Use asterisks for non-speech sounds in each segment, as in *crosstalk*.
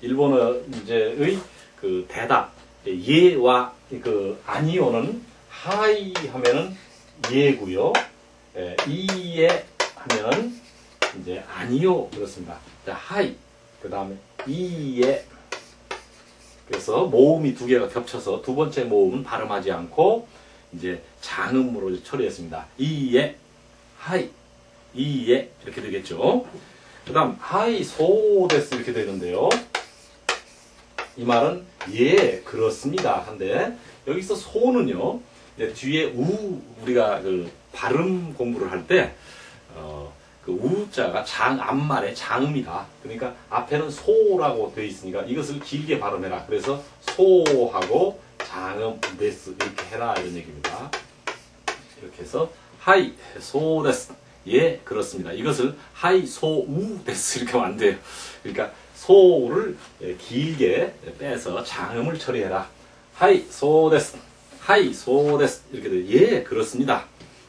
일본어 이제의 그 대답 예와 그 아니오는 하이 하면은 예고요. 예, 이예 하면은 이제 아니요 그렇습니다. 자, 하이 그 다음에 이예 그래서 모음이 두 개가 겹쳐서 두 번째 모음은 발음하지 않고 이제 장음으로 처리했습니다. 이예 하이 이예 이렇게 되겠죠. 그 다음 하이 소데스 이렇게 되는데요. 이 말은 예 그렇습니다. 한데 여기서 소는요 뒤에 우 우리가 그 발음 공부를 할때 어, 그 우자가 장 앞말의 장음이다. 그러니까 앞에는 소라고 되어 있으니까 이것을 길게 발음해라. 그래서 소하고 장음 데스 이렇게 해라 이런 얘기입니다. 이렇게 해서 하이 소 데스 예 그렇습니다. 이것을 하이 소우 데스 이렇게 하면 안 돼요. 그러니까 소를 길게 빼서 장음을 처리해라. 하이 소데스. 하이 소데스. 이렇게 돼. 예, 그렇습니다.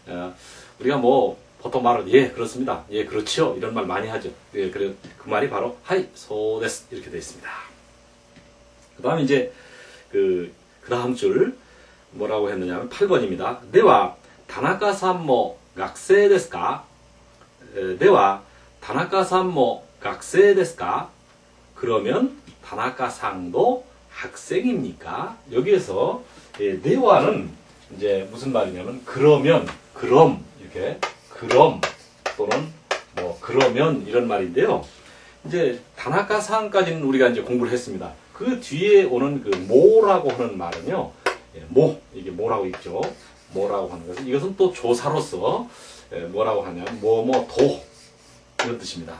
어, 우리가 뭐 보통 말은 예, 그렇습니다. 예, 그렇죠. 이런 말 많이 하죠. 예, 그래 그 말이 바로 하이 소데스 이렇게 되어 있습니다. 그다음에 이제 그 그다음 줄 뭐라고 했느냐면 8번입니다. 내와 다나카さんも 학생 ですか? 내와 다나카さんも 학생 ですか? 그러면 다나카상도 학생입니까? 여기에서 예, 네와는 이제 무슨 말이냐면 그러면 그럼 이렇게 그럼 또는 뭐 그러면 이런 말인데요. 이제 다나카상까지는 우리가 이제 공부를 했습니다. 그 뒤에 오는 그 모라고 하는 말은요. 예, 모 이게 뭐라고 있죠. 뭐라고 하는 것은 이것은 또 조사로서 예, 뭐라고 하냐면 뭐뭐 도 이런 뜻입니다.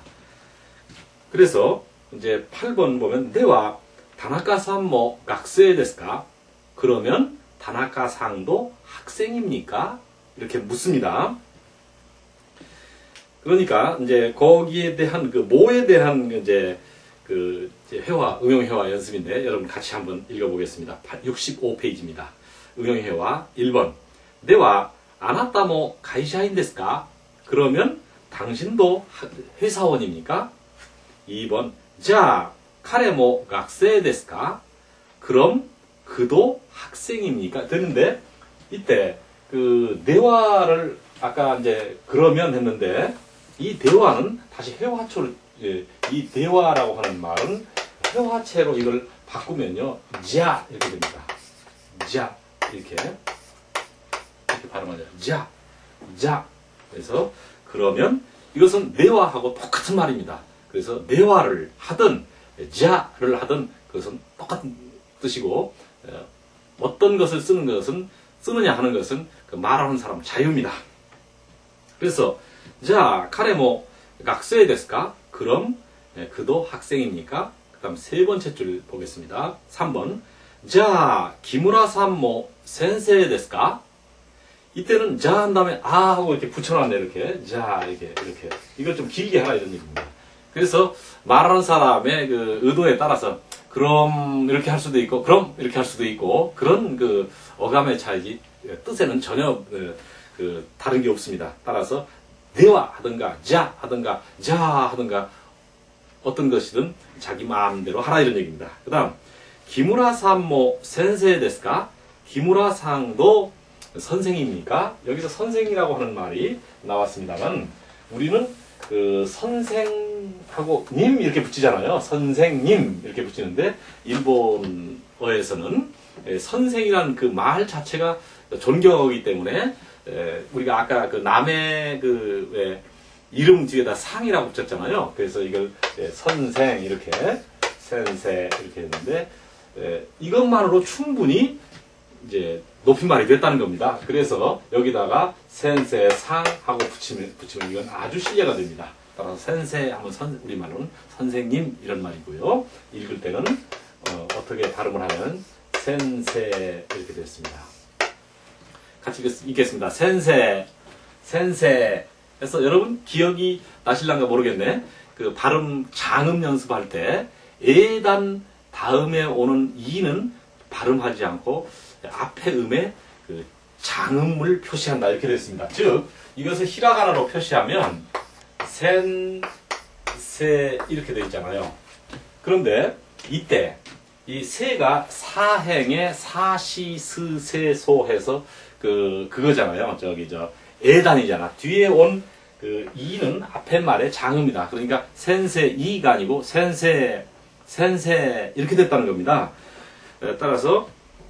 그래서 이제 8번 보면 내와 다나카さんも 학생 ですか? 뭐 그러면 다나카상도 학생입니까? 이렇게 묻습니다. 그러니까 이제 거기에 대한 그 뭐에 대한 이제 그 회화 응용 회화 연습인데 여러분 같이 한번 읽어보겠습니다. 65페이지입니다. 응용 회화 1번 내와 아나타모 가이샤인 ですか? 그러면 당신도 회사원입니까? 2번 자, 카레 모 각세 데스까? 그럼 그도 학생입니까? 되는데 이때 그 대화를 아까 이제 그러면 했는데 이 대화는 다시 회화초를 예, 이 대화라고 하는 말은 회화체로 이걸 바꾸면요 자 이렇게 됩니다. 자 이렇게 이렇게 발음하죠. 자, 자. 그래서 그러면 이것은 대화하고 똑같은 말입니다. 그래서 대화를 하든 자를 하든 그것은 똑같은 뜻이고 어, 어떤 것을 쓰는 것은 쓰느냐 하는 것은 그 말하는 사람 자유입니다. 그래서 자 카레모 각세 데스까 그럼 예, 그도 학생입니까? 그 다음 세 번째 줄 보겠습니다. 3번 자 기무라 산모 센세 데스까 이때는 자 한 다음에 아 하고 이렇게 붙여놨네 이렇게 자 이렇게 이렇게 이걸 좀 길게 하라 이런 얘기입니다. 그래서 말하는 사람의 그 의도에 따라서 그럼 이렇게 할 수도 있고 그럼 이렇게 할 수도 있고 그런 그 어감의 차이지 뜻에는 전혀 그, 그 다른 게 없습니다. 따라서 대화 하든가 자 하든가 자 하든가 어떤 것이든 자기 마음대로 하라 이런 얘기입니다. 그 다음 기무라 산모 센세 데스까? 기무라 상도 선생입니까? 여기서 선생이라고 하는 말이 나왔습니다만 우리는 그 선생 하고 님 이렇게 붙이잖아요. 선생님 이렇게 붙이는데 일본어에서는 선생이라는 그 말 자체가 존경하기 때문에 우리가 아까 그 남의 그 이름 뒤에다 상이라고 붙였잖아요. 그래서 이걸 선생 이렇게 센세 이렇게 했는데 이것만으로 충분히 이제 높임말이 됐다는 겁니다. 그래서 여기다가 센세 상 하고 붙이면, 붙이면 이건 아주 신뢰가 됩니다. 따라서 센세 하면 선, 우리말로는 선생님 이런 말이고요. 읽을 때는 어, 어떻게 발음을 하면 센세 이렇게 되었습니다. 같이 읽- 읽겠습니다. 센세, 센세. 그래서 여러분 기억이 나실란가 모르겠네. 그 발음 장음 연습할 때 에단 다음에 오는 이는 발음하지 않고 앞에 음에 그 장음을 표시한다 이렇게 되어 습니다 즉 이것을 히라가나로 표시하면 센 세 이렇게 되어 있잖아요. 그런데 이때 이 세가 사행에 사시 스세소 해서 그 그거잖아요. 저기 저 에단이잖아. 뒤에 온 그 이는 앞에 말의 장음이다. 그러니까 센세 이가 아니고 센세 센세 이렇게 됐다는 겁니다. 에, 따라서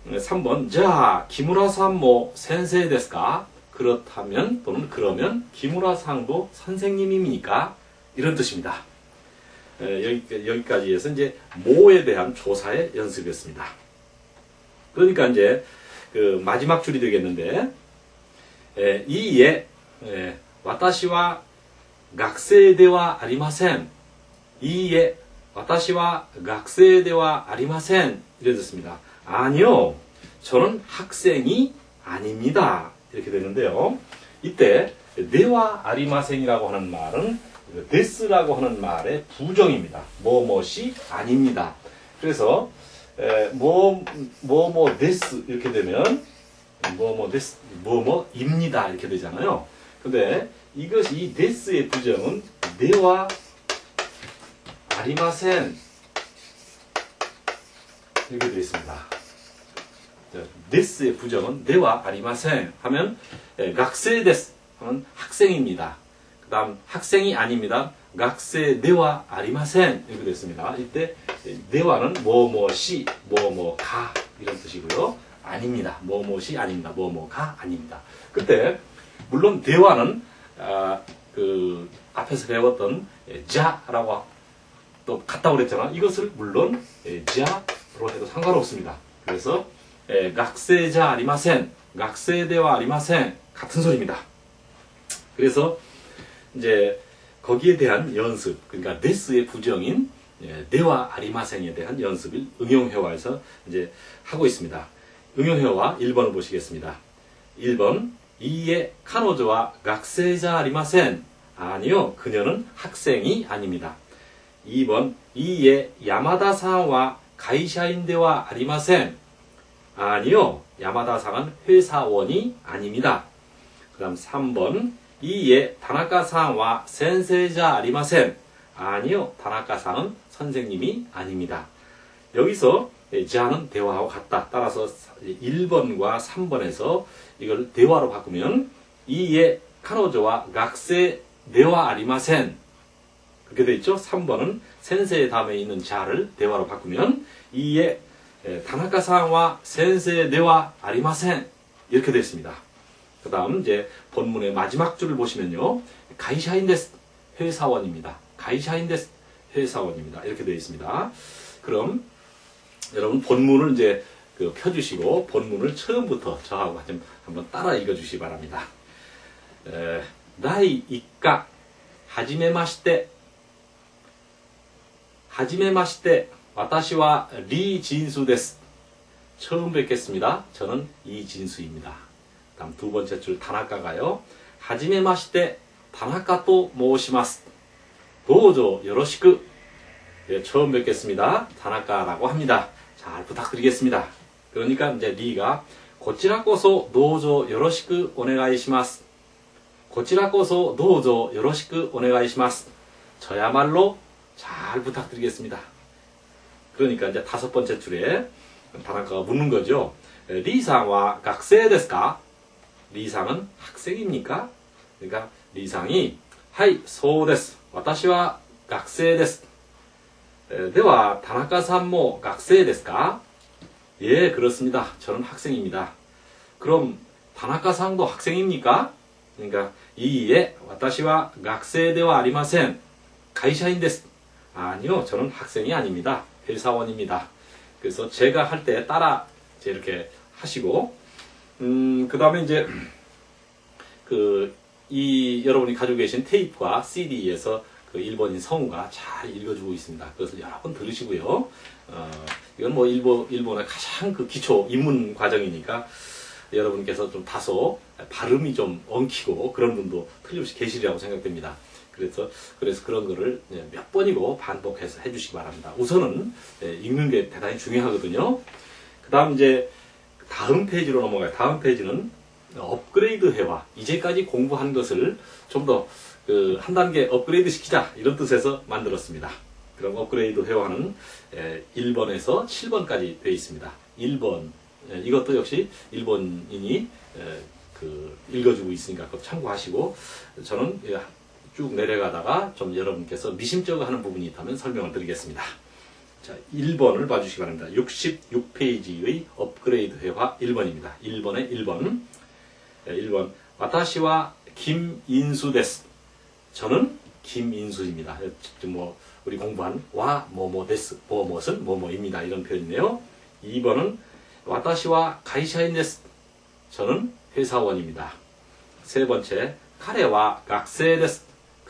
3번 자 기무라 산모 센세 데스까? 그렇다면 또는 그러면 김우라상도 선생님이니까 이런 뜻입니다. 에, 여기, 까지 해서 이제 모에 대한 조사의 연습이었습니다. 그러니까 이제 그 마지막 줄이 되겠는데 에, 이예 와타시와 각세대와 아리마센 이예 와타시와 각세대와 아리마센 이래 됐습니다. 아니요 저는 학생이 아닙니다. 이렇게 되는데요. 이때 네와 아리마생이라고 하는 말은 데스라고 하는 말의 부정입니다. 뭐뭐시 아닙니다. 그래서 에, 뭐, 뭐, 뭐, 데스 이렇게 되면 뭐, 뭐, 데스, 뭐, 뭐입니다. 이렇게 되잖아요. 근데 이것이 이 데스의 부정은 네와 아리마센 이렇게 되어 있습니다. 자, 데스의 부정은 네와 아리마센 하면 에, 학생 데스 하면 학생입니다. 그 다음 학생이 아닙니다. 학생 네와 아리마센 이렇게 됐습니다. 이때 에, 네와는 뭐뭐시 뭐뭐가 이런 뜻이고요. 아닙니다. 뭐뭐시 아닙니다. 뭐뭐가 아닙니다. 그때 물론 대화는 아, 그 앞에서 배웠던 에, 자라고 또 같다고 그랬잖아. 이것을 물론 에, 자로 해도 상관없습니다. 그래서 에, 학생자 아리마센, 학생대와 아리마센 같은 소리입니다. 그래서 이제 거기에 대한 연습, 그러니까 데스의 부정인 예, 네와 아리마센에 대한 연습을 응용회화에서 이제 하고 있습니다. 응용회화 1번을 보시겠습니다. 1번 이에 카노조와 학생자 아리마센 아니요 그녀는 학생이 아닙니다. 2번 이에 야마다상과 가이샤인데와 아리마센 아니요 야마다상은 회사원이 아닙니다. 그 다음 3번 이에 다나카상과 센세자 아리마센 아니요 다나카상은 선생님이 아닙니다. 여기서 자는 대화하고 같다. 따라서 1번과 3번에서 이걸 대화로 바꾸면 이에 카노조와 각세 대화 아리마센 그렇게 돼 있죠. 3번은 센세의 다음에 있는 자를 대화로 바꾸면 이에 다나카상과 센세 대화 아리마센 이렇게 되어 있습니다. 그 다음 이제 본문의 마지막 줄을 보시면요. 가이샤인데스 회사원입니다. 가이샤인데스 회사원입니다. 이렇게 되어 있습니다. 그럼 여러분 본문을 이제 그 펴주시고 본문을 처음부터 저하고 좀 한번 따라 읽어주시기 바랍니다. 에, 나이 이까 하지메마시테 하지메마시테 와타시와 리진수 데스. 처음 뵙겠습니다. 저는 이진수입니다. 다음 두 번째 줄 다나카가요. 하지메 마시테 다나카 또 모시마스. 도조 요로시크. 네, 예, 처음 뵙겠습니다. 다나카라고 합니다. 잘 부탁드리겠습니다. 그러니까 이제 리가 고치라코소 도조 요로시크 오네가이시마스. 고치라코소 도조 요로시크 오네가이시마스. 저야말로 잘 부탁드리겠습니다. 그러니까 이제 다섯 번째 줄에 다나카가 묻는 거죠. 리상와 학생 데스까? 리상은 학생입니까? 그러니까 리상이 하이 소데스. 私は学生です。では、田中さんも学生ですか 예, 그렇습니다. 저는 학생입니다. 그럼, 다나카 상도 학생입니까? 그러니까, 이에, 私は学生ではありません. 가이샤인 데스. 아니요, 저는 학생이 아닙니다. 회사원입니다. 그래서 제가 할 때 따라 이렇게 하시고, 음, 그 다음에 이제, 그, 이, 여러분이 가지고 계신 테이프와 CD에서 그그 일본인 성우가 잘 읽어주고 있습니다. 그것을 여러 번 들으시고요. 어, 이건 뭐 일본, 일본의 가장 그 기초 입문 과정이니까 여러분께서 좀 다소 발음이 좀 엉키고 그런 분도 틀림없이 계시리라고 생각됩니다. 그래서 그래서 그런 거를 예, 몇 번이고 반복해서 해주시기 바랍니다. 우선은 예, 읽는 게 대단히 중요하거든요. 그다음 이제 다음 페이지로 넘어가요. 다음 페이지는 업그레이드 회화. 이제까지 공부한 것을 좀더그한 단계 업그레이드 시키자 이런 뜻에서 만들었습니다. 그럼 업그레이드 회화는 1번에서 7번까지 되어 있습니다. 1번 예, 이것도 역시 일본인이 예, 그 읽어주고 있으니까 참고하시고 저는 예, 쭉 내려가다가 좀 여러분께서 미심쩍어 하는 부분이 있다면 설명을 드리겠습니다. 자, 1번을 봐주시기 바랍니다. 66페이지의 업그레이드 회화 1번입니다. 1번에 1번. 1번. 와타시와 김인수 데스. 저는 김인수입니다. 뭐 우리 공부한 와 뭐뭐 데스. 뭐뭐은 뭐뭐입니다. 이런 표현이네요. 2번은 와타시와 가이샤인 데스. 저는 회사원입니다. 세 번째, 카레와 각세 데스.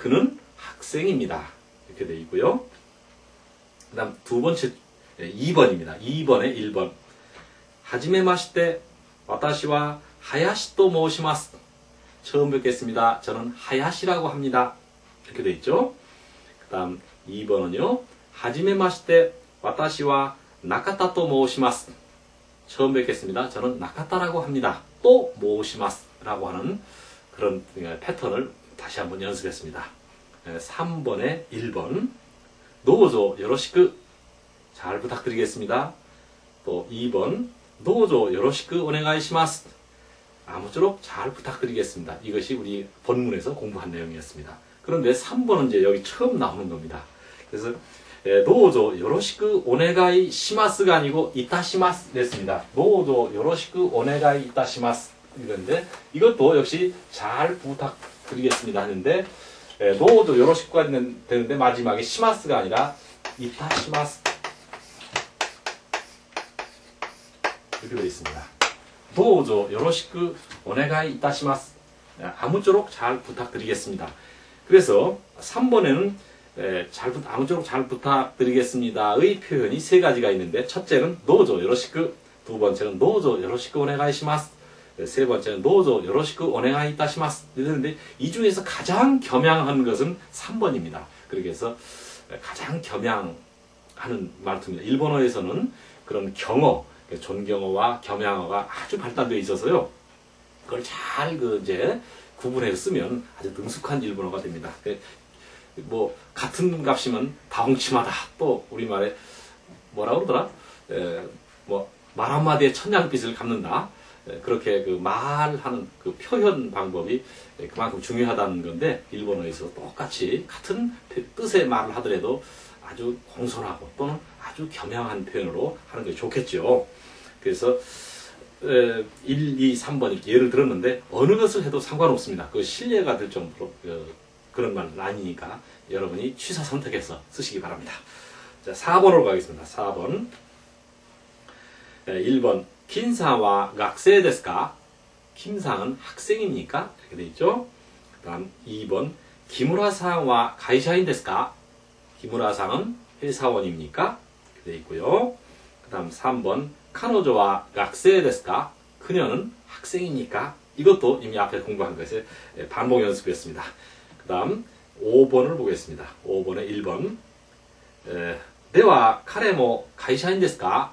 그는 학생입니다. 이렇게 되어 있고요. 그 다음 두 번째 2번입니다. 2번에 1번. 하지메 마시테 와타시와 하야시と 모시마스. 처음 뵙겠습니다. 저는 하야시라고 합니다. 이렇게 되어 있죠. 그 다음 2번은요. 하지메 마시테 와타시와 나카타と 모시마스. 처음 뵙겠습니다. 저는 나카타라고 합니다. 또 모시마스라고 하는 그런 패턴을 다시 한번 연습했습니다. 3번에 1번. 노조 요로시크 잘 부탁드리겠습니다. 또 2번 노조 요로시크 오네가이시마스 아무쪼록 잘 부탁드리겠습니다. 이것이 우리 본문에서 공부한 내용이었습니다. 그런데 3번은 이제 여기 처음 나오는 겁니다. 그래서 노조 요로시크 오네가이 시마스가 아니고 이타시마스 됐습니다. 노조 요로시크 오네가이 이타시마스 이런데 이것도 역시 잘 부탁드리겠습니다 하는데 예, 노도 요로시쿠가 되는데 마지막에 시마스가 아니라 이타시마스. 이렇게 되어 있습니다. 도저 요로시쿠 오네가이 이타시마스. 예, 아무쪼록 잘 부탁드리겠습니다. 그래서 3번에는 예, 잘 아무쪼록 잘 부탁드리겠습니다의 표현이 세 가지가 있는데 첫째는 노조 요로시쿠 두 번째는 노조 요로시쿠 오네가이 시마스 세 번째는 노조 요로시크 오네가이 이타시마스 이러는데 이 중에서 가장 겸양한 것은 3번입니다. 그렇게 해서 가장 겸양하는 말투입니다. 일본어에서는 그런 경어, 존경어와 겸양어가 아주 발달되어 있어서요. 그걸 잘 그 이제 구분해서 쓰면 아주 능숙한 일본어가 됩니다. 뭐 같은 값이면 다홍치마다 또 우리말에 뭐라 그러더라? 에, 뭐말 한마디에 천냥빚을 갚는다. 예, 그렇게 그 말하는 그 표현 방법이 그만큼 중요하다는 건데 일본어에서 똑같이 같은 뜻의 말을 하더라도 아주 공손하고 또는 아주 겸양한 표현으로 하는 게 좋겠죠. 그래서 1, 2, 3번 이렇게 예를 들었는데 어느 것을 해도 상관없습니다. 그 신뢰가 될 정도로 그, 그런 말은 아니니까 여러분이 취사 선택해서 쓰시기 바랍니다. 자, 4번으로 가겠습니다. 4번. 1번. 김사와 학생 ですか? 김상은 학생입니까? 이렇게 되어 있죠. 그 다음 2번 기무라상와 가이샤인 ですか? 기무라상은 회사원입니까? 이렇게 되어 있고요. 그 다음 3번 카노조와 학생 ですか? 그녀는 학생입니까? 이것도 이미 앞에 공부한 것에 반복 연습했습니다. 그 다음 5번을 보겠습니다. 5번에 1번 에, では彼も会社員ですか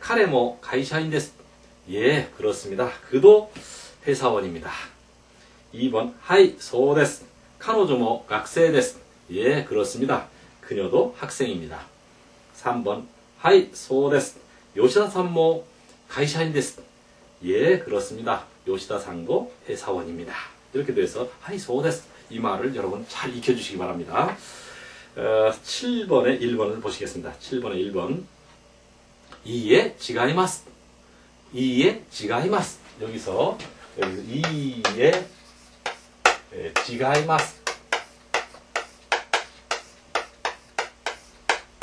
카레 모 가이샤인 데스. 예, 그렇습니다. 그도 회사원입니다. 2번 하이 소 데스. 카노조모 학생 데스. 예, 그렇습니다. 그녀도 학생입니다. 3번 하이 소 데스. 요시다 산모 가이샤인 데스. 예, 그렇습니다. 요시다 상도 회사원입니다. 이렇게 돼서 하이 소 데스. 이 말을 여러분 잘 익혀주시기 바랍니다. 어, 7번에 1번을 보시겠습니다. 7번에 1번. 이에 지가 이마스. 이에 지가 이마스. 여기서, 여기서 이에 에, 지가 이마스.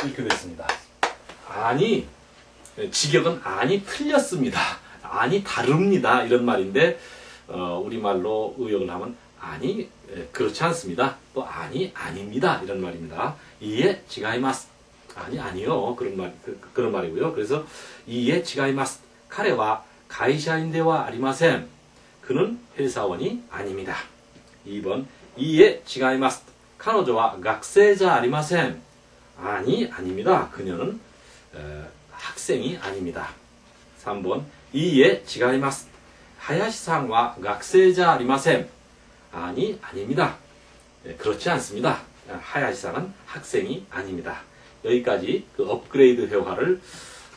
이렇게 되어 있습니다. 아니, 에, 직역은 아니 틀렸습니다. 아니 다릅니다. 이런 말인데, 어, 우리말로 의역을 하면 아니 에, 그렇지 않습니다. 또 아니 아닙니다. 이런 말입니다. 이에 지가 이마스. 아니 아니요. 그런 말 그, 런 말이고요. 그래서 이에 지가이마스. 카레와 가이샤인데와 아리마셈. 그는 회사원이 아닙니다. 2번 이에 지가이마스. 카노조와 각세자 아리마셈. 아니 아닙니다. 그녀는 에, 학생이 아닙니다. 3번 이에 지가이마스. 하야시상과 각세자 아리마셈. 아니, 아닙니다. 네, 그렇지 않습니다. 하야시상은 학생이 아닙니다. 여기까지 그 업그레이드 회화를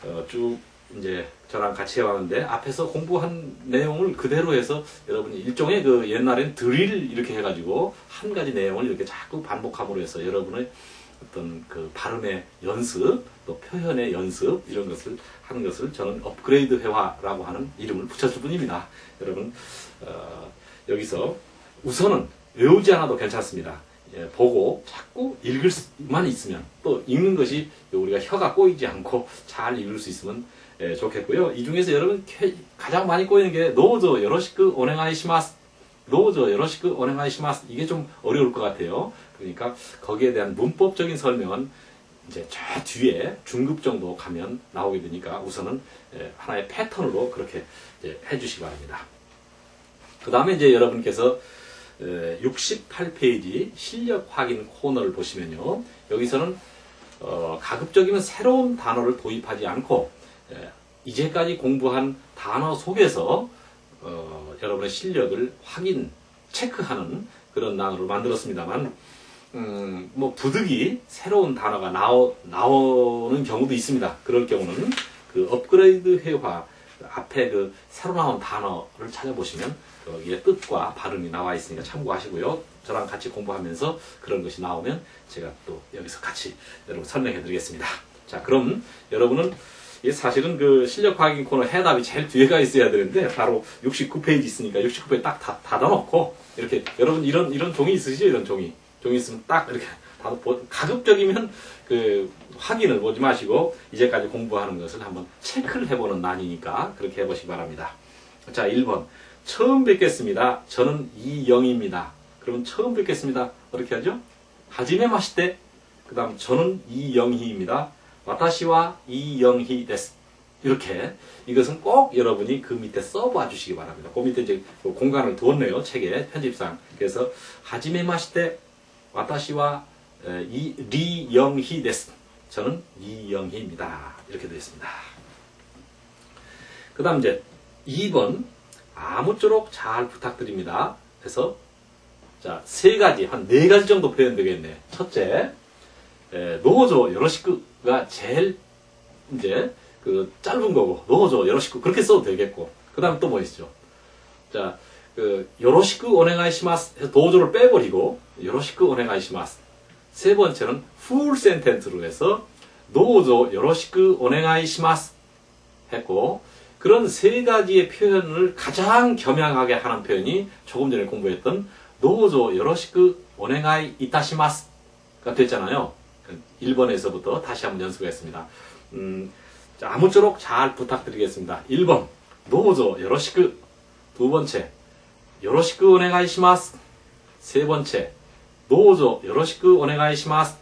어, 쭉 이제 저랑 같이 해왔는데 앞에서 공부한 내용을 그대로 해서 여러분이 일종의 그 옛날엔 드릴 이렇게 해가지고 한 가지 내용을 이렇게 자꾸 반복함으로 해서 여러분의 어떤 그 발음의 연습 또 표현의 연습 이런 것을 하는 것을 저는 업그레이드 회화라고 하는 이름을 붙였을 뿐입니다. 여러분 어, 여기서 우선은 외우지 않아도 괜찮습니다. 예, 보고 자꾸 읽을 수만 있으면 또 읽는 것이 우리가 혀가 꼬이지 않고 잘 읽을 수 있으면 예, 좋겠고요. 이 중에서 여러분 쾌- 가장 많이 꼬이는 게 노조 여러시크 오네가이시마스 노조 여러시크 오네가이시마스 이게 좀 어려울 것 같아요. 그러니까 거기에 대한 문법적인 설명은 이제 저 뒤에 중급 정도 가면 나오게 되니까 우선은 예, 하나의 패턴으로 그렇게 해주시기 바랍니다. 그 다음에 이제 여러분께서 68페이지 실력 확인 코너를 보시면요. 여기서는 어, 가급적이면 새로운 단어를 도입하지 않고 에, 이제까지 공부한 단어 속에서 어, 여러분의 실력을 확인, 체크하는 그런 단어를 만들었습니다만 음, 뭐 부득이 새로운 단어가 나오, 나오는 경우도 있습니다. 그럴 경우는 그 업그레이드 회화 앞에 그 새로 나온 단어를 찾아보시면 거기에 뜻과 발음이 나와 있으니까 참고하시고요. 저랑 같이 공부하면서 그런 것이 나오면 제가 또 여기서 같이 여러분 설명해 드리겠습니다. 자, 그럼 여러분은 이게 사실은 그 실력 확인 코너 해답이 제일 뒤에가 있어야 되는데 바로 69페이지 있으니까 69페이지 딱 닫- 닫아놓고 이렇게 여러분 이런 이런 종이 있으시죠? 이런 종이 종이 있으면 딱 이렇게 다 보- 가급적이면 그 확인을 보지 마시고 이제까지 공부하는 것을 한번 체크를 해보는 난이니까 그렇게 해보시기 바랍니다. 자, 1번. 처음 뵙겠습니다. 저는 이영희입니다. 그러면 처음 뵙겠습니다. 어떻게 하죠? 하지메 마시테. 그 다음, 저는 이영희입니다. 와타시와 이영희 데스. 이렇게. 이것은 꼭 여러분이 그 밑에 써봐 주시기 바랍니다. 그 밑에 이제 그 공간을 두었네요. 책에, 편집상. 그래서, 하지메 마시테. 와타시와 에, 이 리영희 데스. 저는 이영희입니다. 이렇게 되어 있습니다. 그 다음 이제 2번 아무쪼록 잘 부탁드립니다. 해서 자, 세 가지, 한 네 가지 정도 표현 되겠네. 첫째, 에, 노조 여러시크가 제일 이제 그 짧은 거고, 노조 여러시크 그렇게 써도 되겠고, 그 다음 또 뭐 있죠? 자, 그 요로시크 오네가이시마스 해서 도조를 빼버리고 요로시크 오네가이시마스. 세 번째는 풀 센텐스로 해서 노조 요로시크 오네가이시마스 했고 그런 세 가지의 표현을 가장 겸양하게 하는 표현이 조금 전에 공부했던 노조 요로시크 오네가이 이타시마스가 됐잖아요. 1번에서부터 다시 한번 연습했습니다. 음, 자, 아무쪼록 잘 부탁드리겠습니다. 1번 노조 요로시크 두 번째 요로시크 오네가이 시마스 세 번째 노조 요로시크 오네가이 시마스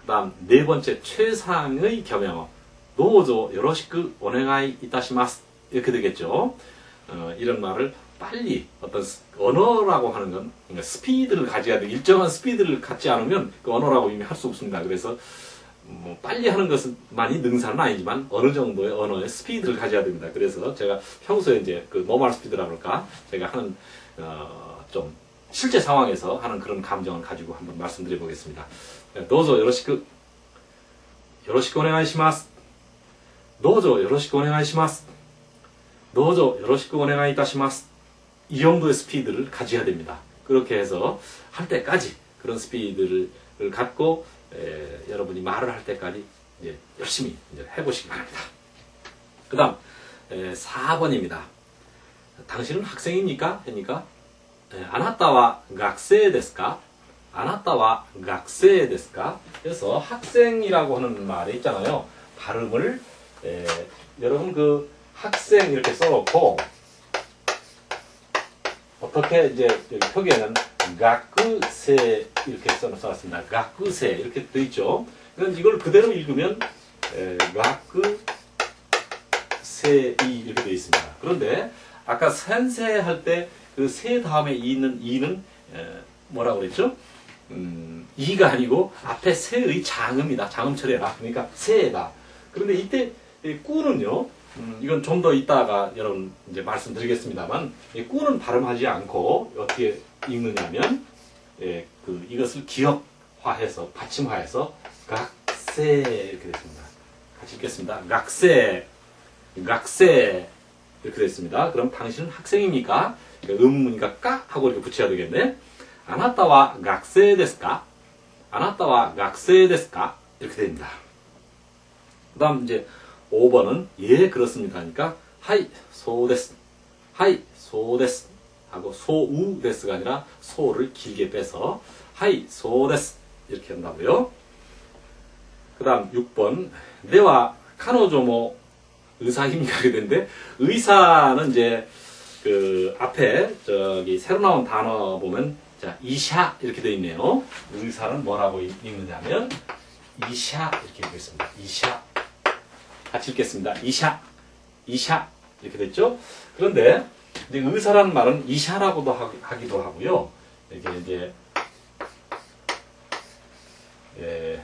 그 다음 네 번째 최상의 겸양어 노조 요로시크 오네가이 이타시마스 이렇게 되겠죠. 어, 이런 말을 빨리 어떤 언어라고 하는 건 그러니까 스피드를 가져야 돼. 일정한 스피드를 갖지 않으면 그 언어라고 이미 할 수 없습니다. 그래서 뭐 빨리 하는 것은 많이 능사는 아니지만 어느 정도의 언어의 스피드를 가져야 됩니다. 그래서 제가 평소에 이제 그 노멀 스피드라 그럴까 제가 하는 어, 좀 실제 상황에서 하는 그런 감정을 가지고 한번 말씀드려 보겠습니다. 네, 도저 요러시크 요러시크 오네가이시마스. 도저 요러시크 오네가이시마스. どうぞよろしくお願いいたします。이 정도의 스피드를 가져야 됩니다. 그렇게 해서 할 때까지 그런 스피드를 갖고 에, 여러분이 말을 할 때까지 이제 열심히 이제 해보시기 바랍니다. 그 다음 4번입니다. 당신은 학생입니까? 했니까 아나타와 학생 ですか? 아나타와 학생 ですか? 그래서 학생이라고 하는 말에 있잖아요. 발음을 에, 여러분 그 학생 이렇게 써놓고 어떻게 이제 여기 표기에는 가쿠세 이렇게 써놨습니다. 가쿠세 이렇게 돼 있죠. 그럼 이걸 그대로 읽으면 가쿠세이 이렇게 돼 있습니다. 그런데 아까 센세 할 때 그 세 다음에 있는 이는 뭐라고 그랬죠? 음, 이가 아니고 앞에 세의 장음이다. 장음 처리해라. 그러니까 세다. 그런데 이때 꾸는요. 음, 이건 좀 더 이따가 여러분 이제 말씀드리겠습니다만 예, 꾸는 발음하지 않고 어떻게 읽느냐면 예, 그 이것을 기억화해서 받침화해서 각세 이렇게 됐습니다. 같이 읽겠습니다. 각세 각세 이렇게 됐습니다. 그럼 당신은 학생입니까? 음문이니까 까 하고 이렇게 붙여야 되겠네. 아나타와 각세 데스까? 아나타와 각세 데스까? 이렇게 됩니다. 그 다음 이제 5번은 예 그렇습니다 하니까 하이 소데스 하이 소데스 하고 소우 데스가 아니라 소를 길게 빼서 하이 소데스 이렇게 한다고요. 그 다음 6번 내와 카노조모 의사입니까? 하게 되는데 의사는 이제 그 앞에 저기 새로 나온 단어 보면 자 이샤 이렇게 되어 있네요. 의사는 뭐라고 읽느냐면 이샤 이렇게 되어 있습니다. 이샤 같이 읽겠습니다. 이샤, 이샤 이렇게 됐죠? 그런데 이제 의사라는 말은 이샤라고도 하기도 하고요. 이렇게 이제 예,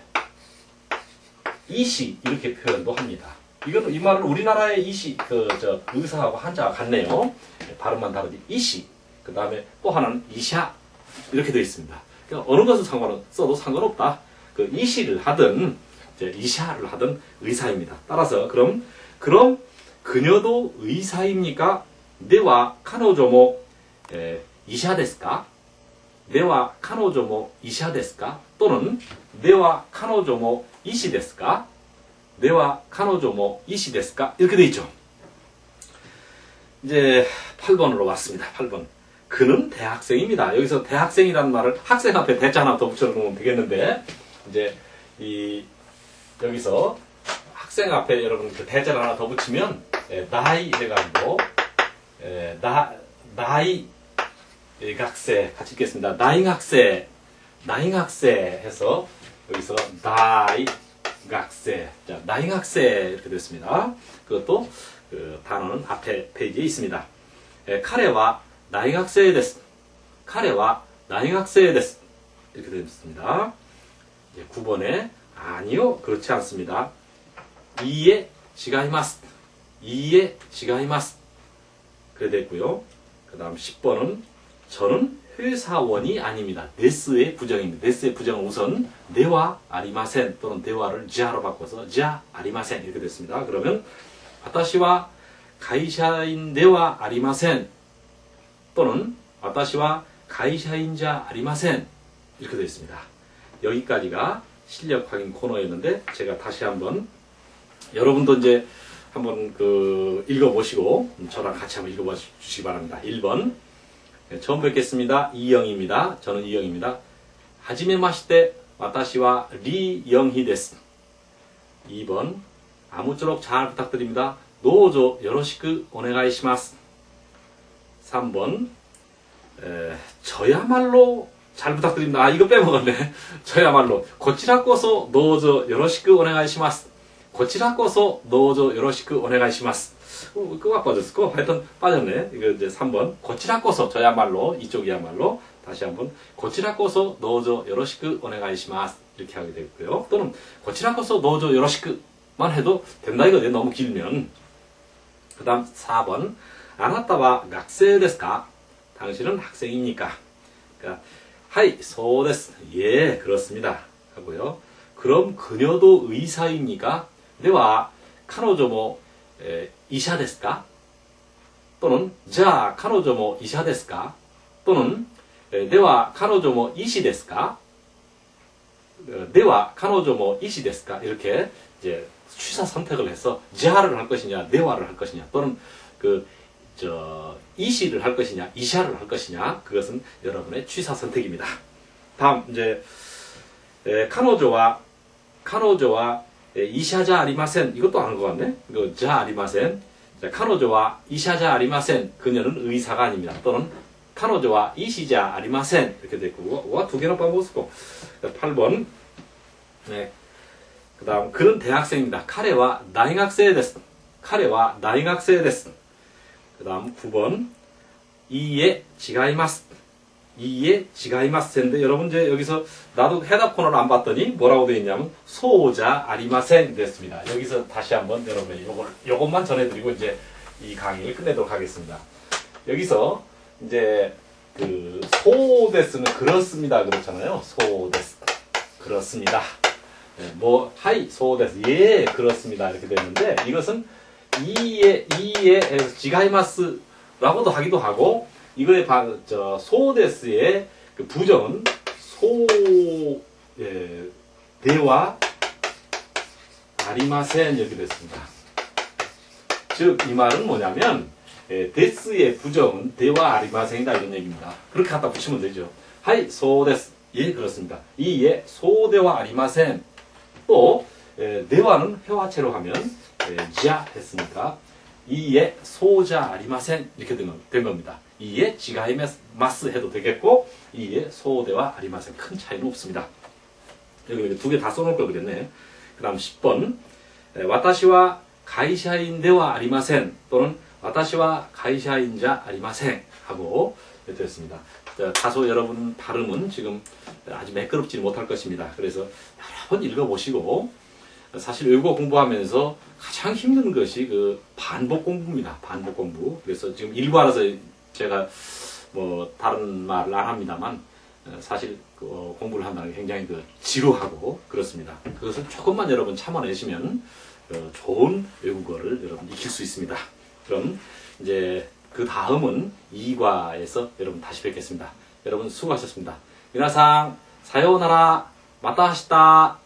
이시 이렇게 표현도 합니다. 이거는 이 말은 우리나라의 이시 그 저 의사하고 한자가 같네요. 발음만 다르지 이시 그 다음에 또 하나는 이샤 이렇게 되어 있습니다. 그러니까 어느 것을 상관 써도 상관없다. 그 이시를 하든 이샤를 하던 의사입니다. 따라서 그럼 그럼 그녀도 의사입니까? 내와 카노조모 이샤 데스까? 내와 카노조모 이샤 데스까? 또는 내와 카노조모 이시 데스까? 내와 카노조모 이시 데스까? 이렇게 돼 있죠. 이제 8번으로 왔습니다. 8번. 그는 대학생입니다. 여기서 대학생이라는 말을 학생 앞에 대자 하나 더 붙여놓으면 되겠는데 이제 이 여기서 학생 앞에 여러분 그 대자를 하나 더 붙이면 에, 나이 해가지고 에, 나 나이 학생 같이 읽겠습니다. 나이 학생 나이 학생 해서 여기서 나이 학생 자 나이 학생 이렇게 됐습니다. 그것도 그 단어는 앞에 페이지에 있습니다. 에, 카레와 나이 학생 데스 카레와 나이 학생 데스 이렇게 됐습니다. 9번에 아니요, 그렇지 않습니다. 이에 시가이마스. 이에 시가이마스. 그래 됐고요. 그 다음 10번은 저는 회사원이 아닙니다. 데스의 부정입니다. 데스의 부정은 우선 네와 아리마센 또는 대화를 자로 바꿔서 자 아리마센 이렇게 됐습니다. 그러면 아타시와 가이샤인 네와 아리마센 또는 아타시와 가이샤인 자 아리마센 이렇게 되어 있습니다. 여기까지가 실력 확인 코너였는데 제가 다시 한번 여러분도 이제 한번 그 읽어보시고 저랑 같이 한번 읽어봐 주시기 바랍니다. 1번 네, 처음 뵙겠습니다. 이영입니다. 저는 이영입니다. 하지메 마시테 와타시와 리영희 데스 2번 아무쪼록 잘 부탁드립니다. 노조 요로시크 오네가이시마스 3번 에, 저야말로 잘 부탁드립니다. 아, 이거 빼먹었네. *laughs* 저야말로. 고치라코소 노조 요로시크 오네가이시마스. 고치라코소 노조 요로시크 오네가이시마스. 어, 그거 빠졌을까? 하여튼 빠졌네. 이거 이제 3번. 고치라코소 저야말로 이쪽이야말로 다시 한번 고치라코소 노조 요로시크 오네가이시마스. 이렇게 하게 되고요. 또는 고치라코소 노조 요로시크만 해도 된다 이거죠. 너무 길면. 그 다음 4번. 아나타와 학생 ですか? 당신은 학생입니까? 그러니까 하이, 소데스. 예, 그렇습니다. 하고요. 그럼 그녀도 의사입니까? 네와 카노조모 이샤 데스까? 또는 자 카노조모 이샤 데스까? 또는 에, 내와 카노조 뭐 이시 데스까? 어, 내와 카노조 뭐 이시 데스까? 이렇게 이제 취사 선택을 해서 지하를 할 것이냐, 내와를 할 것이냐, 또는 그, 저, 이시를 할 것이냐, 이샤를 할 것이냐, 그것은 여러분의 취사 선택입니다. 다음, 이제, 에, 카노조와, 카노조와 에, 이샤자 아리마센, 이것도 아는 것 같네? 이거 자 아리마센. 자, 카노조와 이샤자 아리마센, 그녀는 의사가 아닙니다. 또는 카노조와 이시자 아리마센, 이렇게 됐고, 와, 두 개나 빠먹었고. 8번. 네. 그 다음, 그는 대학생입니다. 카레와 나이학생 데스. 카레와 나이학생 데스. 그 다음, 9번. 이에 지가이마스. 이에 지가이마스인데 여러분 이제 여기서 나도 해답 코너를 안 봤더니 뭐라고 되어 있냐면 소자 아리마센 됐습니다. 여기서 다시 한번 여러분의 요걸 요것만 전해드리고 이제 이 강의를 끝내도록 하겠습니다. 여기서 이제 그 소데스는 그렇습니다 그렇잖아요. 소데스 그렇습니다. 네, 뭐 하이 소데스 예 그렇습니다 이렇게 되는데 이것은 이에 이에 지가이마스라고도 하기도 하고 이거의 바, 저 소데스의 그 부정은 소 예, 대와 아리마센 이렇게 됐습니다. 즉 이 말은 뭐냐면 예, 데스의 부정은 대와 아리마센이다 이런 얘기입니다. 그렇게 갖다 붙이면 되죠. 하이 소데스 예 그렇습니다. 이예 소대와 아리마센 또 예, 대와는 회화체로 하면 예, 지아 했으니까 이에 소자 아리마센 이렇게 된, 건- 된 겁니다. 이에 지가이마스 해도 되겠고 이에 소대와 아리마센 큰 차이는 없습니다. 여기 두 개 다 써놓을 걸 그랬네. 그 다음 10번 에, 와타시와 가이샤인데와 아리마센 또는 와타시와 가이샤인자 아리마센 하고. 자, 다소 여러분 발음은 지금 아주 매끄럽지는 못할 것입니다. 그래서 여러 번 읽어보시고 사실 외국어 공부하면서 가장 힘든 것이 그 반복 공부입니다. 반복 공부. 그래서 지금 일과라서 제가 뭐 다른 말을 안 합니다만 어, 사실 그, 어, 공부를 한다는 게 굉장히 그 지루하고 그렇습니다. 그것을 조금만 여러분 참아내시면 어, 좋은 외국어를 여러분 익힐 수 있습니다. 그럼 이제 그 다음은 2과에서 여러분 다시 뵙겠습니다. 여러분 수고하셨습니다. 미나상 사요나라 마타하시다